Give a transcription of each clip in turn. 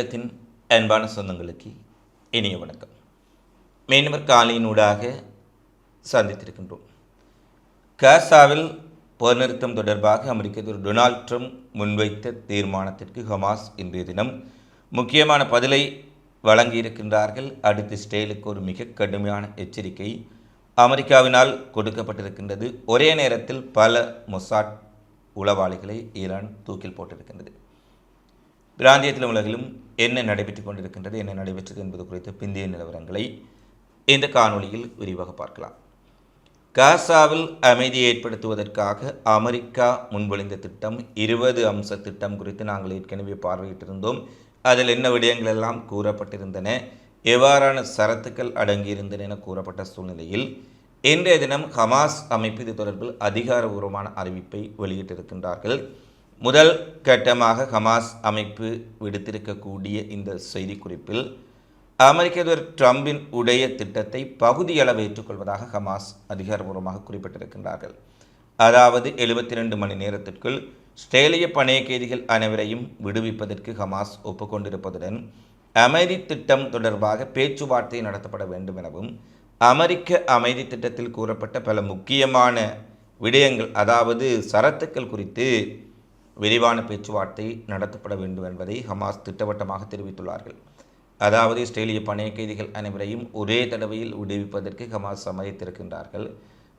உலகத்தின் அன்பான சொந்தங்களுக்கு இனிய வணக்கம். மீனவர் காலையினூடாக சந்தித்திருக்கின்றோம். காசாவில் போர் நிறுத்தம் தொடர்பாக அமெரிக்க அதிபர் டொனால்ட் ட்ரம்ப் முன்வைத்த தீர்மானத்திற்கு ஹமாஸ் இன்றைய தினம் முக்கியமான பதிலை வழங்கியிருக்கின்றார்கள். அடுத்து இஸ்ரேலுக்கு ஒரு மிக கடுமையான எச்சரிக்கை அமெரிக்காவினால் கொடுக்கப்பட்டிருக்கின்றது. ஒரே நேரத்தில் பல மொசாட் உளவாளிகளை ஈரான் தூக்கில் போட்டிருக்கின்றது. பிராந்தியத்தில் உலகிலும் என்ன நடைபெற்றுக் கொண்டிருக்கின்றது என்ன நடைபெற்றது என்பது குறித்த பிந்தைய நிலவரங்களை இந்த காணொளியில் விரிவாக பார்க்கலாம். காசாவில் அமைதியை ஏற்படுத்துவதற்காக அமெரிக்கா முன்மொழிந்த திட்டம் இருபது அம்ச திட்டம் குறித்து நாங்கள் ஏற்கனவே பார்வையிட்டிருந்தோம். அதில் என்ன விடயங்கள் எல்லாம் கூறப்பட்டிருந்தன எவ்வாறான சரத்துக்கள் அடங்கியிருந்தன என கூறப்பட்ட சூழ்நிலையில் இன்றைய தினம் ஹமாஸ் அமைப்பு இது தொடர்பில் அதிகாரபூர்வமான அறிவிப்பை வெளியிட்டிருக்கின்றார்கள். முதல் கட்டமாக ஹமாஸ் அமைப்பு விடுத்திருக்கக்கூடிய இந்த செய்திக்குறிப்பில் அமெரிக்க அதிபர் ட்ரம்பின் உடைய திட்டத்தை பகுதியளவு ஏற்றுக்கொள்வதாக ஹமாஸ் அதிகாரபூர்வமாக குறிப்பிட்டிருக்கின்றார்கள். அதாவது எழுபத்தி ரெண்டு மணி நேரத்திற்குள் ஸ்ட்ரேலிய பணைய கைதிகள் அனைவரையும் விடுவிப்பதற்கு ஹமாஸ் ஒப்புக்கொண்டிருப்பதுடன் அமைதி திட்டம் தொடர்பாக பேச்சுவார்த்தை நடத்தப்பட வேண்டும் எனவும் அமெரிக்க அமைதி திட்டத்தில் கூறப்பட்ட பல முக்கியமான விடயங்கள் அதாவது சரத்துக்கள் குறித்து விரிவான பேச்சுவார்த்தை நடத்தப்பட வேண்டும் என்பதை ஹமாஸ் திட்டவட்டமாக தெரிவித்துள்ளார்கள். அதாவது இஸ்ரேலிய பணைய கைதிகள் அனைவரையும் ஒரே தடவையில் விடுவிப்பதற்கு ஹமாஸ் சம்மதித்திருக்கின்றார்கள்.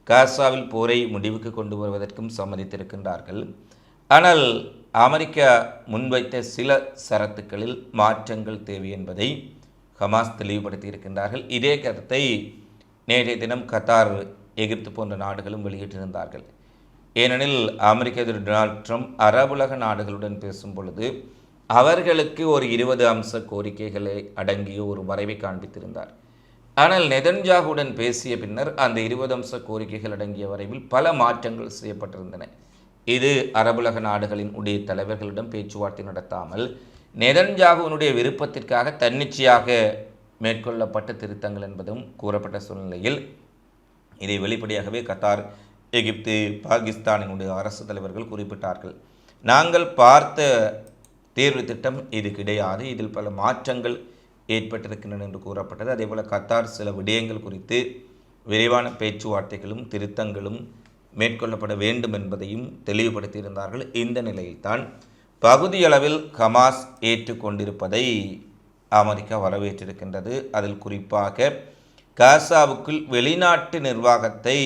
காசாவில் போரை முடிவுக்கு கொண்டு வருவதற்கும் சம்மதித்திருக்கின்றார்கள். ஆனால் அமெரிக்கா முன்வைத்த சில சரத்துக்களில் மாற்றங்கள் தேவை என்பதை ஹமாஸ் தெளிவுபடுத்தியிருக்கின்றார்கள். இதே கருத்தை நேற்றைய தினம் கத்தார் எகிப்து போன்ற நாடுகளும் வெளியிட்டிருந்தார்கள். ஏனெனில் அமெரிக்க அதிபர் டொனால்ட் ட்ரம்ப் அரபுலக நாடுகளுடன் பேசும் பொழுது அவர்களுக்கு ஒரு இருபது அம்ச கோரிக்கைகளை அடங்கிய ஒரு வரைவை காண்பித்திருந்தார். ஆனால் நெதன்ஜாகுடன் பேசிய பின்னர் அந்த இருபது அம்ச கோரிக்கைகள் அடங்கிய வரைவில் பல மாற்றங்கள் செய்யப்பட்டிருந்தன. இது அரபுலக நாடுகளின் உடைய தலைவர்களிடம் பேச்சுவார்த்தை நடத்தாமல் நெதன்ஜாகுனுடைய விருப்பத்திற்காக தன்னிச்சையாக மேற்கொள்ளப்பட்ட திருத்தங்கள் என்பதும் கூறப்பட்ட சூழ்நிலையில் இதை வெளிப்படையாகவே கத்தார் எகிப்து பாகிஸ்தானினுடைய அரசு தலைவர்கள் குறிப்பிட்டார்கள். நாங்கள் பார்த்த தேர்வு திட்டம் இது கிடையாது. இதில் பல மாற்றங்கள் ஏற்பட்டிருக்கின்றன என்று கூறப்பட்டது. அதேபோல் கத்தார் சில விடயங்கள் குறித்து விரைவான பேச்சுவார்த்தைகளும் திருத்தங்களும் மேற்கொள்ளப்பட வேண்டும் என்பதையும் தெளிவுபடுத்தியிருந்தார்கள். இந்த நிலையில்தான் பகுதியளவில் ஹமாஸ் ஏற்றுக்கொண்டிருப்பதை அமெரிக்கா வரவேற்றிருக்கின்றது. அதில் குறிப்பாக காசாவுக்குள் வெளிநாட்டு நிர்வாகத்தை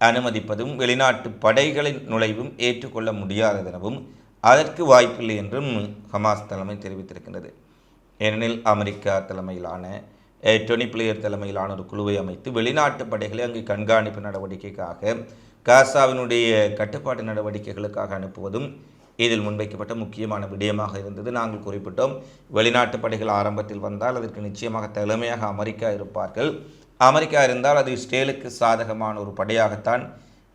அனுமதிப்பதும் வெளிநாட்டு படைகளின் நுழைவும் ஏற்றுக்கொள்ள முடியாததெனவும் அதற்கு வாய்ப்பில்லை என்றும் ஹமாஸ் தலைமை தெரிவித்திருக்கின்றது. ஏனெனில் அமெரிக்கா தலைமையிலான டொனி பிளேயர் தலைமையிலான ஒரு குழுவை அமைத்து வெளிநாட்டு படைகளை அங்கு கண்காணிப்பு நடவடிக்கைக்காக காசாவினுடைய கட்டுப்பாட்டு நடவடிக்கைகளுக்காக அனுப்புவதும் இதில் முன்வைக்கப்பட்ட முக்கியமான விடயமாக இருந்தது. நாங்கள் குறிப்பிட்டோம் வெளிநாட்டு படைகள் ஆரம்பத்தில் வந்தால் அதற்கு நிச்சயமாக தலைமையாக அமெரிக்கா இருப்பார்கள். அமெரிக்கா இருந்தால் அது ஸ்டேலுக்கு சாதகமான ஒரு படையாகத்தான்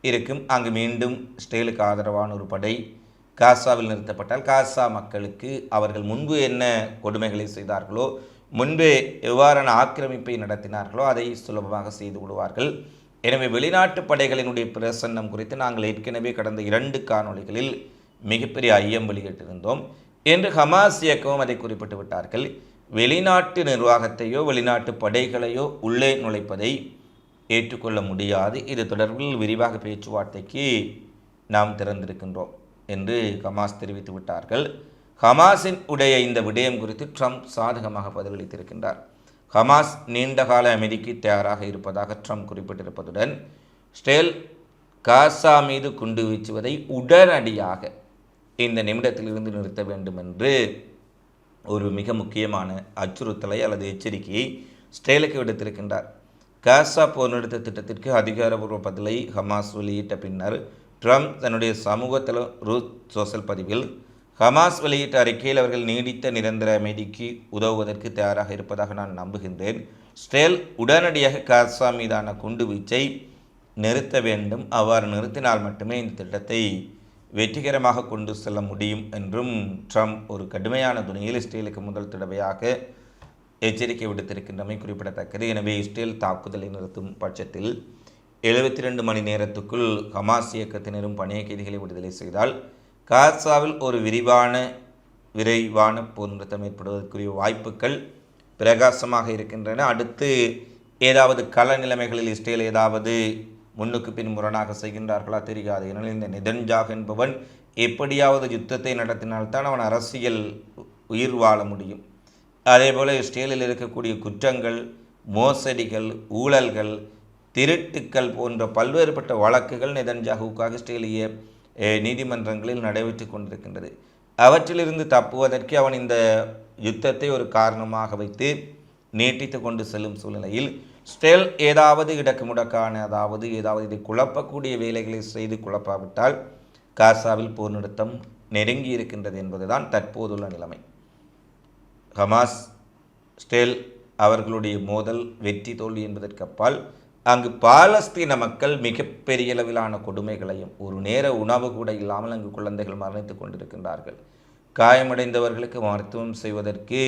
இருக்கும். அங்கு மீண்டும் ஸ்டேலுக்கு ஆதரவான ஒரு படை காசாவில் நிறுத்தப்பட்டால் காசா மக்களுக்கு அவர்கள் முன்பு என்ன கொடுமைகளை செய்தார்களோ முன்பே எவ்வாறான ஆக்கிரமிப்பை நடத்தினார்களோ அதை சுலபமாக செய்து விடுவார்கள். எனவே வெளிநாட்டு படைகளினுடைய பிரசன்னம் குறித்து நாங்கள் ஏற்கனவே கடந்த இரண்டு காணொளிகளில் மிகப்பெரிய ஐயம் வெளியிட்டிருந்தோம் என்று ஹமாஸ் இயக்கமும் அதை குறிப்பிட்டு விட்டார்கள். வெளிநாட்டு நிர்வாகத்தையோ வெளிநாட்டு படைகளையோ உள்ளே நுழைப்பதை ஏற்றுக்கொள்ள முடியாது. இது தொடர்பில் விரிவாக பேச்சுவார்த்தைக்கு நாம் திறந்திருக்கின்றோம் என்று ஹமாஸ் தெரிவித்து விட்டார்கள். ஹமாஸின் உடைய இந்த விடயம் குறித்து ட்ரம்ப் சாதகமாக பதிலளித்திருக்கின்றார். ஹமாஸ் நீண்டகால அமைதிக்கு தயாராக இருப்பதாக ட்ரம்ப் குறிப்பிட்டிருப்பதுடன் ஸ்டேல் காசா மீது குண்டு வீச்சுவதை உடனடியாக இந்த நிமிடத்திலிருந்து நிறுத்த வேண்டும் என்று ஒரு மிக முக்கியமான அச்சுறுத்தலை அல்லது எச்சரிக்கையை ஸ்டேலுக்கு விடுத்திருக்கின்றார். காசா போர் நிறுத்த திட்டத்திற்கு அதிகாரபூர்வ பதிலை ஹமாஸ் வெளியிட்ட பின்னர் ட்ரம்ப் தன்னுடைய சமூகத்தில் ரூத் சோசல் பதிவில் ஹமாஸ் வெளியிட்ட அறிக்கையில் அவர்கள் நீடித்த நிரந்தர அமைதிக்கு உதவுவதற்கு தயாராக இருப்பதாக நான் நம்புகின்றேன். ஸ்டேல் உடனடியாக காசா மீதான குண்டு வீச்சை நிறுத்த வேண்டும். அவ்வாறு நிறுத்தினால் மட்டுமே இந்த திட்டத்தை வெற்றிகரமாக கொண்டு செல்ல முடியும் என்றும் ட்ரம்ப் ஒரு கடுமையான துணியில் இஸ்ரேலுக்கு முதல் தடவையாக எச்சரிக்கை விடுத்திருக்கின்றமை குறிப்பிடத்தக்கது. எனவே இஸ்ரேல் தாக்குதலை நிறுத்தும் பட்சத்தில் எழுபத்தி ரெண்டு மணி நேரத்துக்குள் ஹமாஸ் இயக்கத்தினரும் பணிய கைதிகளை விடுதலை செய்தால் காசாவில் ஒரு விரிவான விரைவான போர் நிறுத்தம் ஏற்படுவதற்குரிய வாய்ப்புகள் பிரகாசமாக இருக்கின்றன. அடுத்து ஏதாவது கள நிலைமைகளில் இஸ்ரேல் ஏதாவது முன்னுக்கு பின் முரணாக செய்கின்றார்களா தெரியாது. ஏனெனில் இந்த நிதன்ஜாக் என்பவன் எப்படியாவது யுத்தத்தை நடத்தினால்தான் அவன் அரசியல் உயிர் வாழ முடியும். அதேபோல் இஸ்ரேலில் இருக்கக்கூடிய குற்றங்கள் மோசடிகள் ஊழல்கள் திருட்டுக்கள் போன்ற பல்வேறுபட்ட வழக்குகள் நெதன்ஜாகுவுக்காக இஸ்ரேலிய நீதிமன்றங்களில் நடைபெற்று கொண்டிருக்கின்றது. அவற்றிலிருந்து தப்புவதற்கு அவன் இந்த யுத்தத்தை ஒரு காரணமாக வைத்து நீட்டித்து கொண்டு செல்லும் சூழ்நிலையில் ஸ்டெல் ஏதாவது இடக்கு முடக்கான அதாவது ஏதாவது இதை குழப்பக்கூடிய வேலைகளை செய்து குழப்பாவிட்டால் காசாவில் போர் நிறுத்தம் நெருங்கி இருக்கின்றது என்பதுதான் தற்போதுள்ள நிலைமை. ஹமாஸ் ஸ்டெல் அவர்களுடைய மோதல் வெற்றி தோல்வி என்பதற்கு அப்பால் அங்கு பாலஸ்தீன மக்கள் மிகப்பெரிய அளவிலான கொடுமைகளையும் ஒரு நேர உணவு கூட இல்லாமல் அங்கு குழந்தைகள் மரணித்துக் கொண்டிருக்கின்றார்கள். காயமடைந்தவர்களுக்கு மருத்துவம் செய்வதற்கு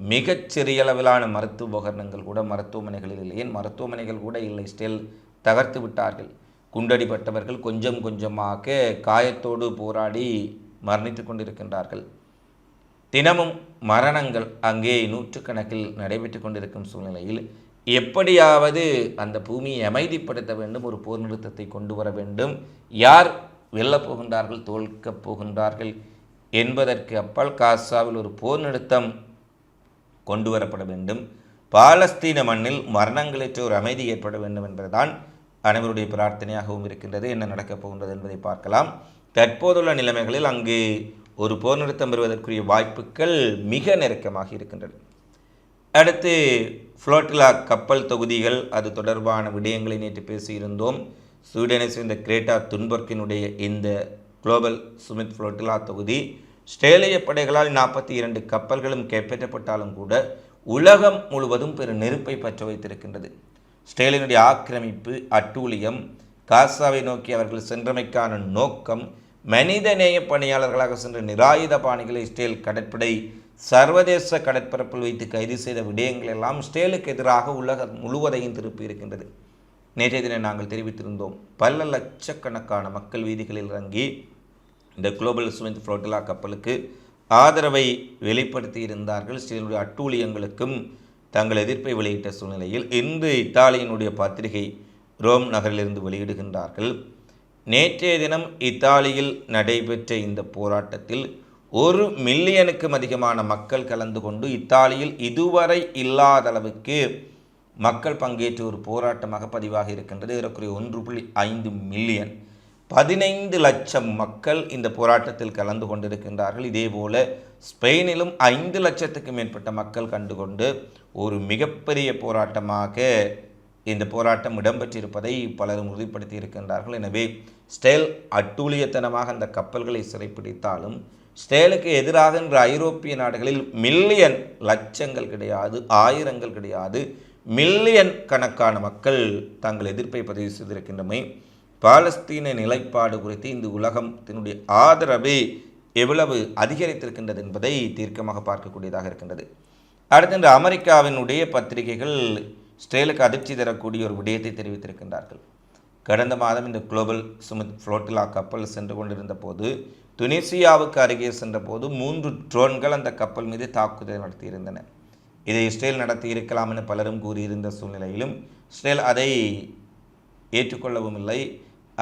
மிகச்சிறிய அளவிலான மருத்துவ உபகரணங்கள் கூட மருத்துவமனைகளில் இல்லை. ஏன்? மருத்துவமனைகள் கூட இல்லை. ஸ்டில் தகர்த்து விட்டார்கள். குண்டடிப்பட்டவர்கள் கொஞ்சம் கொஞ்சமாக காயத்தோடு போராடி மரணித்து கொண்டிருக்கின்றார்கள். தினமும் மரணங்கள் அங்கே நூற்றுக்கணக்கில் நடைபெற்று கொண்டிருக்கும் சூழ்நிலையில் எப்படியாவது அந்த பூமியை அமைதிப்படுத்த வேண்டும். ஒரு போர் நிறுத்தத்தை கொண்டு வர வேண்டும். யார் வெல்லப் போகின்றார்கள் தோல்க்கப் போகின்றார்கள் என்பதற்கு அப்பால் காசாவில் ஒரு போர் நிறுத்தம் கொண்டு வரப்பட வேண்டும். பாலஸ்தீன மண்ணில் மரணங்களற்ற ஒரு அமைதி ஏற்பட வேண்டும் என்பதுதான் அனைவருடைய பிரார்த்தனையாகவும் இருக்கின்றது. என்ன நடக்கப் போகின்றது என்பதை பார்க்கலாம். தற்போதுள்ள நிலைமைகளில் அங்கு ஒரு போர் நிறுத்தம் பெறுவதற்குரிய வாய்ப்புகள் மிக நெருக்கமாக இருக்கின்றன அடுத்து ஃப்ளோட்டிலா கப்பல் தொகுதிகள் அது தொடர்பான விடயங்களை நேற்று பேசியிருந்தோம். ஸ்வீடனை சேர்ந்த கிரேட்டா துன்பர்க்கினுடைய இந்த குளோபல் சுமித் ஃப்ளோட்டிலா தொகுதி ஸ்ட்ரேலிய படைகளால் நாற்பத்தி இரண்டு கப்பல்களும் கைப்பற்றப்பட்டாலும் கூட உலகம் முழுவதும் பெரு நெருப்பை பற்ற வைத்திருக்கின்றது. ஸ்டேலினுடைய ஆக்கிரமிப்பு அட்டூழியம் காசாவை நோக்கி அவர்கள் சென்றமைக்கான நோக்கம் மனிதநேய பணியாளர்களாக சென்ற நிராயுத பாணிகளை ஸ்டேல் கடற்படை சர்வதேச கடற்பரப்பில் வைத்து கைது செய்த விடயங்கள் எல்லாம் ஸ்டேலுக்கு எதிராக உலகம் முழுவதையும் திருப்பி இருக்கின்றது. நேற்றைய தினம் நாங்கள் தெரிவித்திருந்தோம் பல லட்சக்கணக்கான மக்கள் வீதிகளில் இறங்கி இந்த குளோபல் சுமித் ஃப்ளோட்டிலா கப்பலுக்கு ஆதரவை வெளிப்படுத்தி இருந்தார்கள். ஸ்டேலுடைய அட்டூழியங்களுக்கும் தங்கள் எதிர்ப்பை வெளியிட்ட சூழ்நிலையில் இன்று இத்தாலியினுடைய பத்திரிகை ரோம் நகரிலிருந்து வெளியிடுகின்றார்கள். நேற்றைய தினம் இத்தாலியில் நடைபெற்ற இந்த போராட்டத்தில் ஒரு மில்லியனுக்கும் அதிகமான மக்கள் கலந்து கொண்டு இத்தாலியில் இதுவரை இல்லாத அளவுக்கு மக்கள் பங்கேற்ற ஒரு போராட்டமாக பதிவாக இருக்கின்றது. ஏறக்குறைய ஒன்று புள்ளி ஐந்து மில்லியன். பதினைந்து லட்சம் மக்கள் இந்த போராட்டத்தில் கலந்து கொண்டிருக்கின்றார்கள். இதேபோல ஸ்பெயினிலும் ஐந்து லட்சத்துக்கும் மேற்பட்ட மக்கள் கண்டுகொண்டு ஒரு மிகப்பெரிய போராட்டமாக இந்த போராட்டம் இடம்பெற்றிருப்பதை பலரும் உறுதிப்படுத்தி இருக்கின்றார்கள். எனவே ஸ்டேல் அட்டூழியத்தனமாக அந்த கப்பல்களை சிறைப்பிடித்தாலும் ஸ்டேலுக்கு எதிராக என்ற ஐரோப்பிய நாடுகளில் மில்லியன் லட்சங்கள் கிடையாது ஆயிரங்கள் கிடையாது மில்லியன் கணக்கான மக்கள் தங்கள் எதிர்ப்பை பதிவு செய்திருக்கின்றமை பாலஸ்தீன நிலைப்பாடு குறித்து இந்த உலகத்தினுடைய ஆதரவு எவ்வளவு அதிகரித்திருக்கின்றது என்பதை தீர்க்கமாக பார்க்கக்கூடியதாக இருக்கின்றது. அடுத்து இந்த அமெரிக்காவினுடைய பத்திரிகைகள் இஸ்ரேலுக்கு அதிர்ச்சி தரக்கூடிய ஒரு விடயத்தை தெரிவித்திருக்கின்றார்கள். கடந்த மாதம் இந்த குளோபல் சுமித் ஃப்ளோட்டிலா கப்பல் சென்று கொண்டிருந்த போது துனிசியாவுக்கு அருகே சென்றபோது மூன்று ட்ரோன்கள் அந்த கப்பல் மீது தாக்குதல் நடத்தியிருந்தன. இதை இஸ்ரேல் நடத்தியிருக்கலாம் என பலரும் கூறியிருந்த சூழ்நிலையிலும் இஸ்ரேல் அதை ஏற்றுக்கொள்ளவும் இல்லை.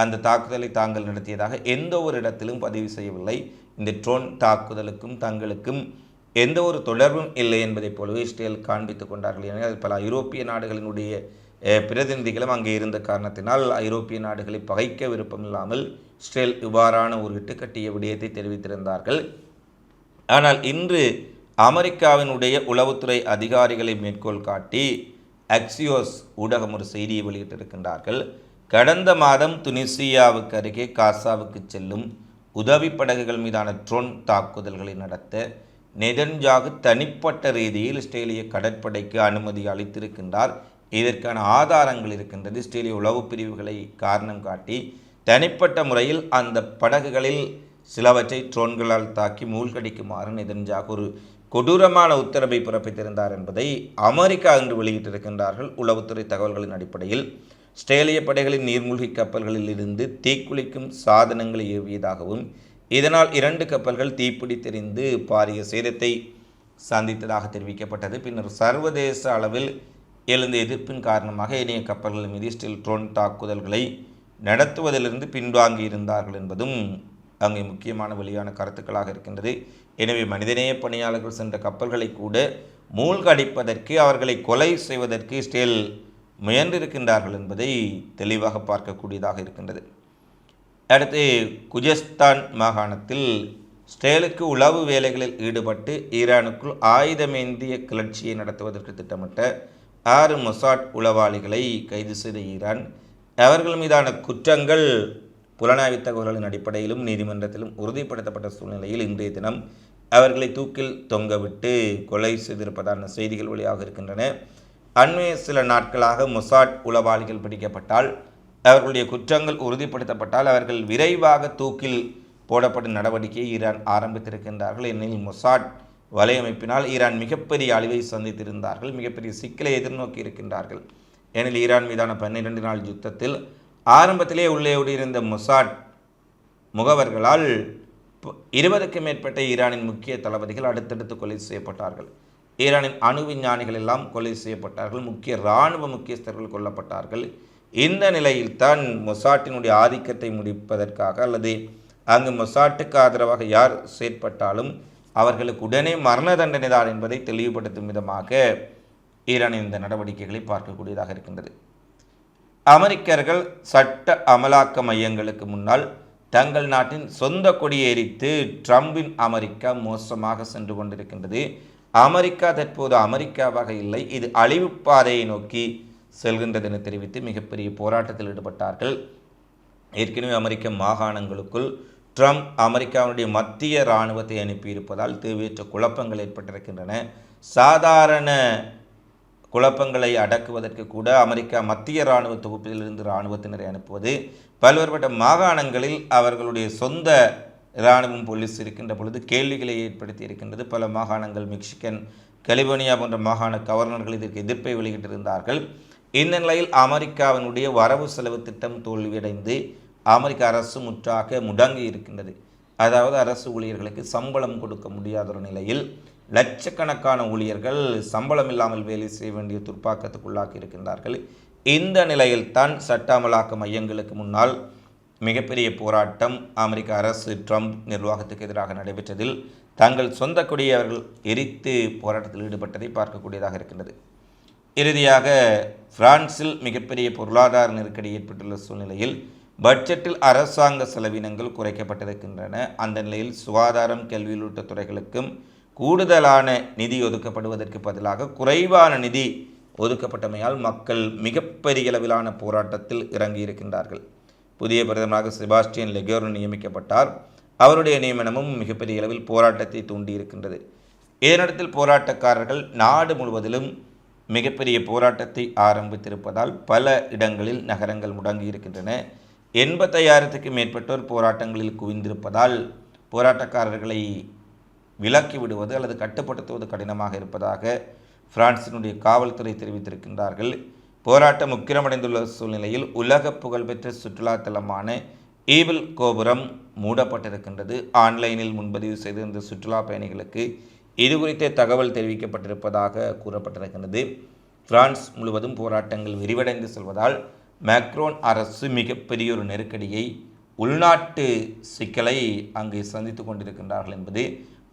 அந்த தாக்குதலை தாங்கள் நடத்தியதாக எந்த ஒரு இடத்திலும் பதிவு செய்யவில்லை. இந்த ட்ரோன் தாக்குதலுக்கும் தங்களுக்கும் எந்த ஒரு தொடர்பும் இல்லை என்பதைப் போலவே இஸ்ரேல் காண்பித்துக் கொண்டார்கள். எனவே பல ஐரோப்பிய நாடுகளினுடைய பிரதிநிதிகளும் அங்கே இருந்த காரணத்தினால் ஐரோப்பிய நாடுகளை பகைக்க விருப்பமில்லாமல் இஸ்ரேல் இவ்வாறான ஒரு இட்டுக்கட்டிய விடயத்தை தெரிவித்திருந்தார்கள். ஆனால் இன்று அமெரிக்காவினுடைய உளவுத்துறை அதிகாரிகளை மேற்கோள் காட்டி அக்சியோஸ் ஊடகம் ஒரு செய்தியை வெளியிட்டிருக்கின்றார்கள். கடந்த மாதம் துனிசியாவுக்கு அருகே காசாவுக்கு செல்லும் உதவி படகுகள் மீதான ட்ரோன் தாக்குதல்களை நடத்த நெதன்ஜாகு தனிப்பட்ட ரீதியில் இஸ்ரேலிய கடற்படைக்கு அனுமதி அளித்திருக்கின்றார். இதற்கான ஆதாரங்கள் இருக்கின்றது. இஸ்ரேலிய உளவு பிரிவுகளை காரணம் காட்டி தனிப்பட்ட முறையில் அந்த படகுகளில் சிலவற்றை ட்ரோன்களால் தாக்கி மூழ்கடிக்குமாறு நெதன்ஜாகு ஒரு கொடூரமான உத்தரவை பிறப்பித்திருந்தார் என்பதை அமெரிக்கா இன்று வெளியிட்டிருக்கின்றார்கள். உளவுத்துறை தகவல்களின் அடிப்படையில் ஸ்ட்ரேலிய படைகளின் நீர்மூழ்கி கப்பல்களில் இருந்து தீக்குளிக்கும் சாதனங்களை ஏவியதாகவும் இதனால் இரண்டு கப்பல்கள் தீப்பிடித்தெறிந்து பாரிய சேதத்தை சந்தித்ததாக தெரிவிக்கப்பட்டது. பின்னர் சர்வதேச அளவில் எழுந்த எதிர்ப்பின் காரணமாக ஏனைய கப்பல்கள் மீது ஸ்டில் ட்ரோன் தாக்குதல்களை நடத்துவதிலிருந்து பின்வாங்கி இருந்தார்கள் என்பதும் அங்கே முக்கியமான வெளியான கருத்துக்களாக இருக்கின்றது. எனவே மனிதநேய பணியாளர்கள் சென்ற கப்பல்களை கூட மூழ்கடிப்பதற்கு அவர்களை கொலை செய்வதற்கு இஸ்ரேல் முயன்றிருக்கின்றார்கள் என்பதை தெளிவாக பார்க்கக்கூடியதாக இருக்கின்றது. அடுத்து குஜஸ்தான் மாகாணத்தில் ஸ்டேலுக்கு உளவு வேலைகளில் ஈடுபட்டு ஈரானுக்குள் ஆயுதமேந்திய கிளர்ச்சியை நடத்துவதற்கு திட்டமிட்ட ஆறு மொசாட் உளவாளிகளை கைது செய்த ஈரான் அவர்கள் மீதான குற்றங்கள் புலனாய்வு தகவல்களின் அடிப்படையிலும் நீதிமன்றத்திலும் உறுதிப்படுத்தப்பட்ட சூழ்நிலையில் இன்றைய தினம் அவர்களை தூக்கில் தொங்கவிட்டு கொலை செய்திருப்பதான செய்திகள் வழியாக இருக்கின்றன. அண்மைய சில நாட்களாக மொசாட் உளவாளிகள் பிடிக்கப்பட்டால் அவர்களுடைய குற்றங்கள் உறுதிப்படுத்தப்பட்டால் அவர்கள் விரைவாக தூக்கில் போடப்படும் நடவடிக்கையை ஈரான் ஆரம்பித்திருக்கின்றார்கள். எனில் மொசாட் வலையமைப்பினால் ஈரான் மிகப்பெரிய அழிவை சந்தித்திருந்தார்கள் மிகப்பெரிய சிக்கலை எதிர்நோக்கி இருக்கின்றார்கள். ஏனில் ஈரான் மீதான பன்னிரண்டு நாள் யுத்தத்தில் ஆரம்பத்திலே உள்ளே இருந்த மொசாட் முகவர்களால் இருபதுக்கும் மேற்பட்ட ஈரானின் முக்கிய தளபதிகள் அடுத்தடுத்து கொலை செய்யப்பட்டார்கள். ஈரானின் அணு விஞ்ஞானிகள் எல்லாம் கொலை செய்யப்பட்டார்கள். முக்கிய இராணுவ முக்கியஸ்தர்கள் கொல்லப்பட்டார்கள். இந்த நிலையில்தான் மொசாட்டினுடைய ஆதிக்கத்தை முடிப்பதற்காக அல்லது அங்கு மொசாட்டுக்கு ஆதரவாக யார் செயற்பட்டாலும் அவர்களுக்கு உடனே மரண தண்டனை தான் என்பதை தெளிவுபடுத்தும் விதமாக ஈரானின் இந்த நடவடிக்கைகளை பார்க்கக்கூடியதாக இருக்கின்றது. அமெரிக்கர்கள் சட்ட அமலாக்க மையங்களுக்கு முன்னால் தங்கள் நாட்டின் சொந்த கொடியை எரித்து ட்ரம்பின் அமெரிக்கா மோசமாக சென்று கொண்டிருக்கின்றது. அமெரிக்கா தற்போது அமெரிக்காவாக இல்லை. இது அழிவு பாதையை நோக்கி செல்கின்றது என தெரிவித்து மிகப்பெரிய போராட்டத்தில் ஈடுபட்டார்கள். ஏற்கனவே அமெரிக்க மாகாணங்களுக்குள் ட்ரம்ப் அமெரிக்காவுடைய மத்திய இராணுவத்தை அனுப்பியிருப்பதால் தேவையற்ற குழப்பங்கள் ஏற்பட்டிருக்கின்றன. சாதாரண குழப்பங்களை அடக்குவதற்கு கூட அமெரிக்கா மத்திய இராணுவ தொகுப்பிலிருந்து இராணுவத்தினரை அனுப்புவது பல்வேறுபட்ட மாகாணங்களில் அவர்களுடைய சொந்த இராணுவம் போலீஸ் இருக்கின்ற பொழுது கேள்விகளை ஏற்படுத்தி இருக்கின்றது. பல மாகாணங்கள் மெக்சிகன் கலிபோனியா போன்ற மாகாண கவர்னர்கள் இதற்கு எதிர்ப்பை வெளியிட்டிருந்தார்கள். இந்த நிலையில் அமெரிக்காவினுடைய வரவு செலவு திட்டம் தோல்வியடைந்து அமெரிக்க அரசு முற்றாக முடங்கி இருக்கின்றது. அதாவது அரசு ஊழியர்களுக்கு சம்பளம் கொடுக்க முடியாத ஒரு நிலையில் லட்சக்கணக்கான ஊழியர்கள் சம்பளம் இல்லாமல் வேலை செய்ய வேண்டிய துர்ப்பாக்கத்துக்குள்ளாக்கி இருக்கின்றார்கள். இந்த நிலையில்தான் சட்ட அமலாக்க மையங்களுக்கு முன்னால் மிகப்பெரிய போராட்டம் அமெரிக்க அரசு ட்ரம்ப் நிர்வாகத்துக்கு எதிராக நடைபெற்றதில் தங்கள் சொந்த கொடியை அவர்கள் எரித்து போராட்டத்தில் ஈடுபட்டதை பார்க்கக்கூடியதாக இருக்கின்றது. இறுதியாக பிரான்சில் மிகப்பெரிய பொருளாதார நெருக்கடி ஏற்பட்டுள்ள சூழ்நிலையில் பட்ஜெட்டில் அரசாங்க செலவினங்கள் குறைக்கப்பட்டிருக்கின்றன. அந்த நிலையில் சுகாதாரம் கல்வி உள்ளிட்ட துறைகளுக்கும் கூடுதலான நிதி ஒதுக்கப்படுவதற்கு பதிலாக குறைவான நிதி ஒதுக்கப்பட்டமையால் மக்கள் மிகப்பெரிய அளவிலான போராட்டத்தில் இறங்கியிருக்கின்றார்கள். புதிய பிரதமராக செபாஸ்டியன் லெகோர் நியமிக்கப்பட்டார். அவருடைய நியமனமும் மிகப்பெரிய அளவில் போராட்டத்தை தூண்டியிருக்கின்றது. இதனிடத்தில் போராட்டக்காரர்கள் நாடு முழுவதிலும் மிகப்பெரிய போராட்டத்தை ஆரம்பித்திருப்பதால் பல இடங்களில் நகரங்கள் முடங்கியிருக்கின்றன. எண்பத்தையாயிரத்துக்கு மேற்பட்டோர் போராட்டங்களில் குவிந்திருப்பதால் போராட்டக்காரர்களை விலக்கி விடுவது அல்லது கட்டுப்படுத்துவது கடினமாக இருப்பதாக பிரான்சினுடைய காவல்துறை தெரிவித்திருக்கின்றார்கள். போராட்டம் உக்கிரமடைந்துள்ள சூழ்நிலையில் உலக புகழ்பெற்ற சுற்றுலா தலமான ஈபிள் கோபுரம் மூடப்பட்டிருக்கின்றது. ஆன்லைனில் முன்பதிவு செய்திருந்த சுற்றுலா பயணிகளுக்கு இது குறித்த தகவல் தெரிவிக்கப்பட்டிருப்பதாக கூறப்பட்டிருக்கின்றது. பிரான்ஸ் முழுவதும் போராட்டங்கள் விரிவடைந்து செல்வதால் மேக்ரோன் அரசு மிகப்பெரிய ஒரு நெருக்கடியை உள்நாட்டு சிக்கலை அங்கு சந்தித்து கொண்டிருக்கின்றார்கள் என்பது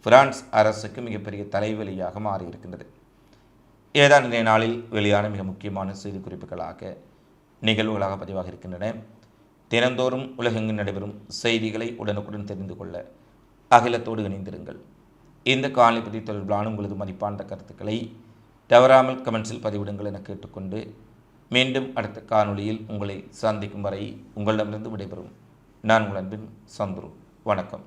பிரான்ஸ் அரசுக்கு மிகப்பெரிய தலைவலியாக மாறியிருக்கின்றது. ஏதான் இன்றைய நாளில் வெளியான மிக முக்கியமான செய்தி குறிப்புகளாக நிகழ்வுகளாக பதிவாக இருக்கின்றன. தினந்தோறும் உலகெங்கு நடைபெறும் செய்திகளை உடனுக்குடன் தெரிந்து கொள்ள அகிலத்தோடு இணைந்திருங்கள். இந்த காலை பற்றி தொடர்பிலான உங்களது மதிப்பான கருத்துக்களை தவறாமல் கமெண்ட்ஸில் பதிவிடுங்கள் என கேட்டுக்கொண்டு மீண்டும் அடுத்த காணொளியில் உங்களை சந்திக்கும் வரை உங்களிடமிருந்து விடைபெறும். நான் உங்கள் அன்பின் சந்துரு. வணக்கம்.